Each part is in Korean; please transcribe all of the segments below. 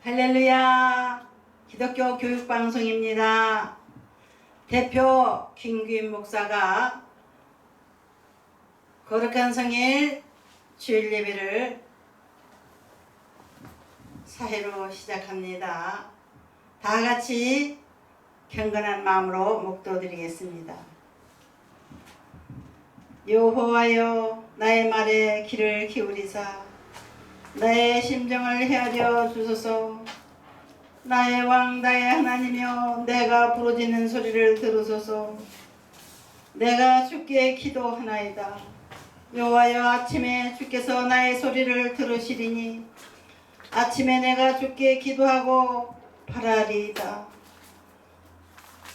할렐루야 기독교 교육방송입니다. 대표 김규인 목사가 거룩한 성일 주일 예배를 사회로 시작합니다. 다 같이 경건한 마음으로 목도 드리겠습니다. 여호와여 나의 말에 귀를 기울이사 나의 심정을 헤아려 주소서. 나의 왕 나의 하나님이여 내가 부르짖는 소리를 들으소서. 내가 주께 기도하나이다. 여호와여 아침에 주께서 나의 소리를 들으시리니 아침에 내가 주께 기도하고 바라리이다.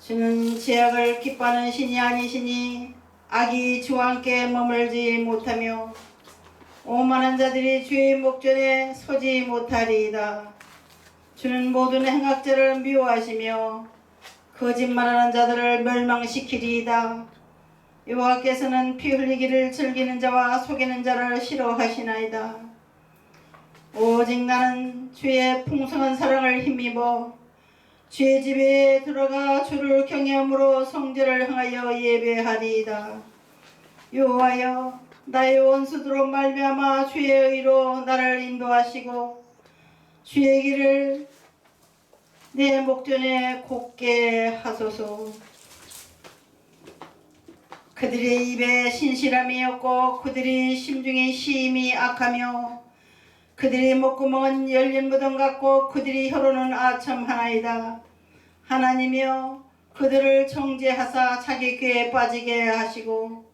주는 제약을 기뻐하는 신이 아니시니 악이 주와 함께 머물지 못하며 오만한 자들이 주의 목전에 서지 못하리이다. 주는 모든 행악자를 미워하시며 거짓말하는 자들을 멸망시키리이다. 여호와께서는 피 흘리기를 즐기는 자와 속이는 자를 싫어하시나이다. 오직 나는 주의 풍성한 사랑을 힘입어 주의 집에 들어가 주를 경외함으로 성전을 향하여 예배하리이다. 여호와여 나의 원수들로 말미암아 주의 의로 나를 인도하시고 주의 길을 내 목전에 곱게 하소서. 그들의 입에 신실함이 없고 그들의 심중에 시임이 악하며 그들의 목구멍은 열린 무덤 같고 그들의 혀로는 아첨하나이다. 하나님이여 그들을 정죄하사 자기 꾀에 빠지게 하시고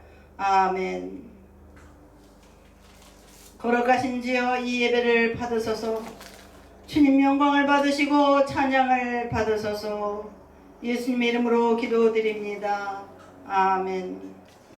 아멘. 걸어가신지어 이 예배를 받으소서. 주님 영광을 받으시고 찬양을 받으소서. 예수님 이름으로 기도드립니다. 아멘.